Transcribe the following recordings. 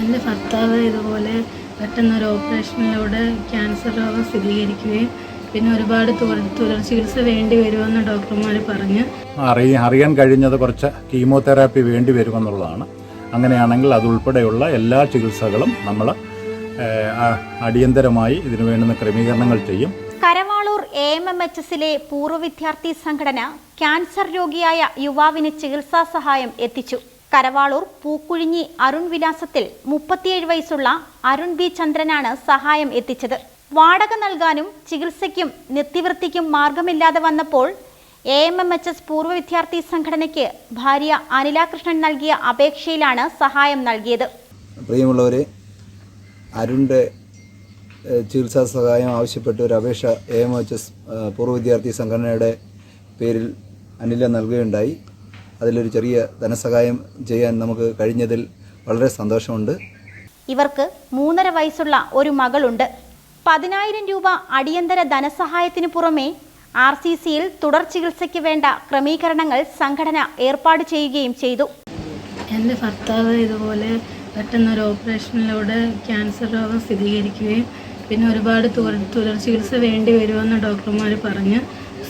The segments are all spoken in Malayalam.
എന്റെ ഭർത്താവ് ഇതുപോലെ പെട്ടെന്നൊരു ഓപ്പറേഷനിലൂടെ ക്യാൻസർ രോഗം സ്ഥിരീകരിക്കുകയും പിന്നെ ഒരുപാട് തുടർ തുടർ ചികിത്സ വേണ്ടി വരുമെന്ന് ഡോക്ടർമാർ പറഞ്ഞു. അറിയ അറിയാൻ കഴിഞ്ഞത് കുറച്ച് കീമോതെറാപ്പി വേണ്ടി വരുമെന്നുള്ളതാണ്. അങ്ങനെയാണെങ്കിൽ അതുൾപ്പെടെയുള്ള എല്ലാ ചികിത്സകളും നമ്മൾ അടിയന്തരമായി ഇതിനു വേണ്ടുന്ന ക്രമീകരണങ്ങൾ ചെയ്യും. Karavaloor A M M H എസിലെ പൂർവ വിദ്യാർത്ഥി സംഘടന ക്യാൻസർ രോഗിയായ യുവാവിന് ചികിത്സാ സഹായം എത്തിച്ചു. കരവാളൂർ പൂക്കുഴിഞ്ഞി അരുൺ വിലാസത്തിൽ മുപ്പത്തിയേഴ് വയസ്സുള്ള അരുൺ ബി ചന്ദ്രനാണ് സഹായം എത്തിച്ചത്. വാടക നൽകാനും ചികിത്സയ്ക്കും നിത്യവൃത്തിക്കും മാർഗമില്ലാതെ വന്നപ്പോൾ A M M H S പൂർവ വിദ്യാർത്ഥി സംഘടനയ്ക്ക് ഭാര്യ അനില കൃഷ്ണൻ നൽകിയ അപേക്ഷയിലാണ് സഹായം നൽകിയത്. പ്രിയമുള്ളവരെ അരുണിന്റെ ചികിത്സാ സഹായം ആവശ്യപ്പെട്ട് ഒരു അപേക്ഷ എ എം എച്ച് എസ് പൂർവ വിദ്യാർത്ഥി സംഘടനയുടെ പേരിൽ അനില നൽകുകയുണ്ടായി. അതിലൊരു ചെറിയ ധനസഹായം ചെയ്യാൻ നമുക്ക് കഴിഞ്ഞതിൽ വളരെ സന്തോഷമുണ്ട്. ഇവർക്ക് മൂന്നര വയസ്സുള്ള ഒരു മകളുണ്ട്. പതിനായിരം രൂപ അടിയന്തര ധനസഹായത്തിന് പുറമെ ആർ സി സിയിൽ തുടർ ചികിത്സയ്ക്ക് വേണ്ട ക്രമീകരണങ്ങൾ സംഘടന ഏർപ്പാട് ചെയ്യുകയും ചെയ്തു. എന്റെ ഭർത്താവ് ഇതുപോലെ പെട്ടെന്നൊരു ഓപ്പറേഷനിലൂടെ ക്യാൻസർ രോഗം സ്ഥിരീകരിക്കുകയും പിന്നെ ഒരുപാട് തുടർ തുടർ ചികിത്സ വേണ്ടി വരുമെന്ന് ഡോക്ടർമാർ പറഞ്ഞ്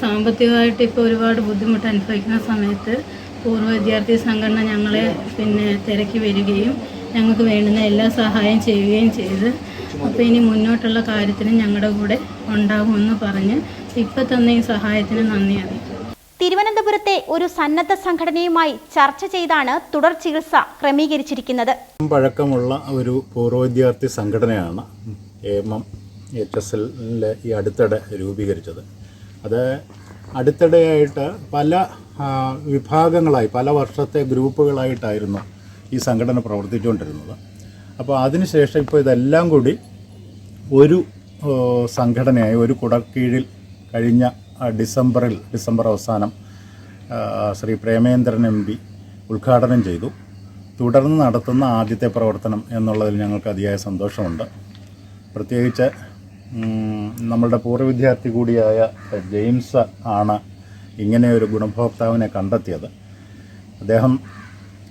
സാമ്പത്തികമായിട്ട് ഇപ്പോൾ ഒരുപാട് ബുദ്ധിമുട്ട് അനുഭവിക്കുന്ന സമയത്ത് പൂർവ വിദ്യാർത്ഥി സംഘടന ഞങ്ങളെ പിന്നെ തിരക്കി വരികയും ഞങ്ങൾക്ക് വേണ്ടുന്ന എല്ലാ സഹായം ചെയ്യുകയും ചെയ്ത്. അപ്പോൾ ഇനി മുന്നോട്ടുള്ള കാര്യത്തിന് ഞങ്ങളുടെ കൂടെ ഉണ്ടാകുമെന്ന് പറഞ്ഞ് ഇപ്പം തന്നെ ഈ സഹായത്തിന് നന്ദി അറിയിക്കും തിരുവനന്തപുരത്തെ ഒരു സന്നദ്ധ സംഘടനയുമായി ചർച്ച ചെയ്താണ് തുടർ ചികിത്സ ക്രമീകരിച്ചിരിക്കുന്നത്. പഴക്കമുള്ള ഒരു പൂർവ വിദ്യാർത്ഥി സംഘടനയാണ് എം എം എച്ച് എസ് എല്ലിൽ ഈ അടുത്തിടെ രൂപീകരിച്ചത്. അത് അടുത്തിടെയായിട്ട് പല വിഭാഗങ്ങളായി പല വർഷത്തെ ഗ്രൂപ്പുകളായിട്ടായിരുന്നു ഈ സംഘടന പ്രവർത്തിച്ചുകൊണ്ടിരുന്നത്. അപ്പോൾ അതിനുശേഷം ഇപ്പോൾ ഇതെല്ലാം കൂടി ഒരു സംഘടനയായി ഒരു കുടക്കീഴിൽ കഴിഞ്ഞ ഡിസംബറിൽ ഡിസംബർ അവസാനം ശ്രീ പ്രേമേന്ദ്രൻ എം പി ഉദ്ഘാടനം ചെയ്തു. തുടർന്ന് നടത്തുന്ന ആദ്യത്തെ പ്രവർത്തനം എന്നുള്ളതിൽ ഞങ്ങൾക്ക് അതിയായ സന്തോഷമുണ്ട്. പ്രത്യേകിച്ച് നമ്മളുടെ പൂർവ വിദ്യാർത്ഥി കൂടിയായ ജെയിംസ് ആണ് ഇങ്ങനെ ഒരു ഗുണഭോക്താവിനെ കണ്ടെത്തിയത്. അദ്ദേഹം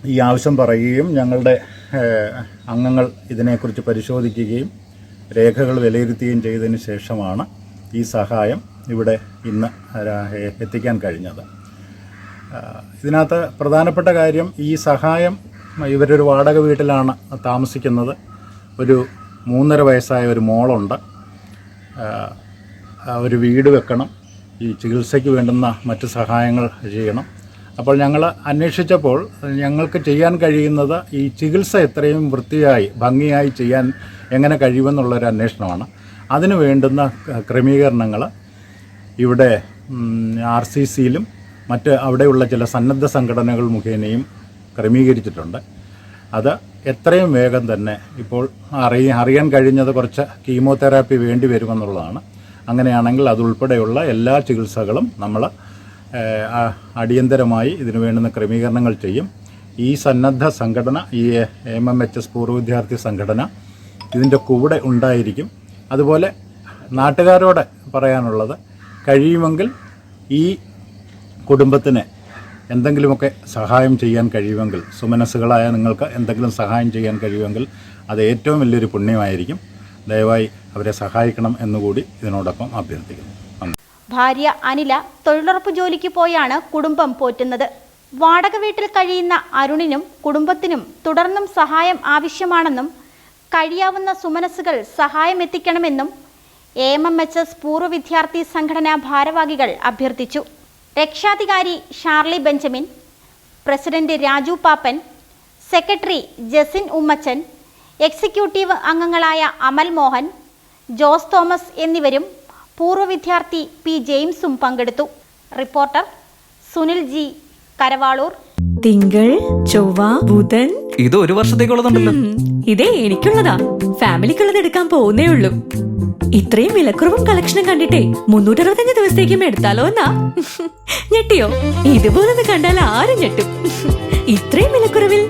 ഈ ആവശ്യം പറയുകയും ഞങ്ങളുടെ അംഗങ്ങൾ ഇതിനെക്കുറിച്ച് പരിശോധിക്കുകയും രേഖകൾ വിലയിരുത്തുകയും ചെയ്തതിന് ശേഷമാണ് ഈ സഹായം ഇവിടെ ഇന്ന് എത്തിക്കാൻ കഴിഞ്ഞത്. ഇതിനകത്ത് പ്രധാനപ്പെട്ട കാര്യം ഈ സഹായം ഇവരൊരു വാടക വീട്ടിലാണ് താമസിക്കുന്നത്. ഒരു മൂന്നര വയസ്സായ ഒരു മോളുണ്ട്. ഒരു വീട് വെക്കണം. ഈ ചികിത്സയ്ക്ക് വേണ്ടുന്ന മറ്റ് സഹായങ്ങൾ ചെയ്യണം. അപ്പോൾ ഞങ്ങൾ അന്വേഷിച്ചപ്പോൾ ഞങ്ങൾക്ക് ചെയ്യാൻ കഴിയുന്നത് ഈ ചികിത്സ എത്രയും വൃത്തിയായി ഭംഗിയായി ചെയ്യാൻ എങ്ങനെ കഴിയുമെന്നുള്ളൊരു അന്വേഷണമാണ്. അതിന് വേണ്ടുന്ന ക്രമീകരണങ്ങൾ ഇവിടെ ആർ സി സിയിലും മറ്റ് അവിടെയുള്ള ചില സന്നദ്ധ സംഘടനകൾ മുഖേനയും ക്രമീകരിച്ചിട്ടുണ്ട്. അത് എത്രയും വേഗം തന്നെ ഇപ്പോൾ അറിയ അറിയാൻ കഴിഞ്ഞത് കുറച്ച് കീമോതെറാപ്പി വേണ്ടി വരുമെന്നുള്ളതാണ്. അങ്ങനെയാണെങ്കിൽ അതുൾപ്പെടെയുള്ള എല്ലാ ചികിത്സകളും നമ്മൾ അടിയന്തരമായി ഇതിനു വേണ്ടുന്ന ക്രമീകരണങ്ങൾ ചെയ്യും. ഈ സന്നദ്ധ സംഘടന ഈ എം എം എച്ച് എസ് പൂർവ വിദ്യാർത്ഥി സംഘടന ഇതിന്റെ കൂടെ ഉണ്ടായിരിക്കും. അതുപോലെ നാട്ടുകാരോട് പറയാനുള്ളത് കഴിയുമെങ്കിൽ ഈ കുടുംബത്തിന് എന്തെങ്കിലുമൊക്കെ സഹായം ചെയ്യാൻ കഴിയുമെങ്കിൽ സുമനസ്സുകളായ നിങ്ങൾക്ക് എന്തെങ്കിലും സഹായം ചെയ്യാൻ കഴിയുമെങ്കിൽ അത് ഏറ്റവും വലിയൊരു പുണ്യമായിരിക്കും. ദയവായി അവരെ സഹായിക്കണം എന്നുകൂടി ഇതിനോടൊപ്പം അഭ്യർത്ഥിക്കുന്നു. ഭാര്യ അനില തൊഴിലുറപ്പ് ജോലിക്ക് പോയാണ് കുടുംബം പോറ്റുന്നത്. വാടക വീട്ടിൽ കഴിയുന്ന അരുണിനും കുടുംബത്തിനും തുടർന്നും സഹായം ആവശ്യമാണെന്നും കഴിയാവുന്ന സുമനസ്സുകൾ സഹായം എത്തിക്കണമെന്നും A M M H S പൂർവ വിദ്യാർത്ഥി സംഘടനാ ഭാരവാഹികൾ അഭ്യർത്ഥിച്ചു. രക്ഷാധികാരി Sharly Benjamin president Raju Pappan secretary Jasin Ummachan executive അംഗങ്ങളായ അമൽ മോഹൻ ജോസ് തോമസ് എന്നിവരും പൂർവ വിദ്യാർത്ഥി പി ജെയിംസും പങ്കെടുത്തു. Reporter Sunil G Karavaloor. തിങ്കൾ ചൊവ്വ ബുധൻ. ഇത് ഒരു വർഷത്തേക്കുള്ളതുണ്ടല്ലോ. ഇതേ എനിക്കുള്ളതാ. ഫാമിലിക്കുള്ളത് എടുക്കാൻ പോകുന്നേ ഉള്ളൂ. ഇത്രയും വിലക്കുറവും കളക്ഷനും കണ്ടിട്ടേ മുന്നൂറ്ററുപത്തഞ്ച് ദിവസത്തേക്കും എടുത്താലോ എന്നാ? ഞെട്ടിയോ? ഇതുപോലൊന്ന് കണ്ടാൽ ആരും ഞെട്ടും. ഇത്രയും വിലക്കുറവിൽ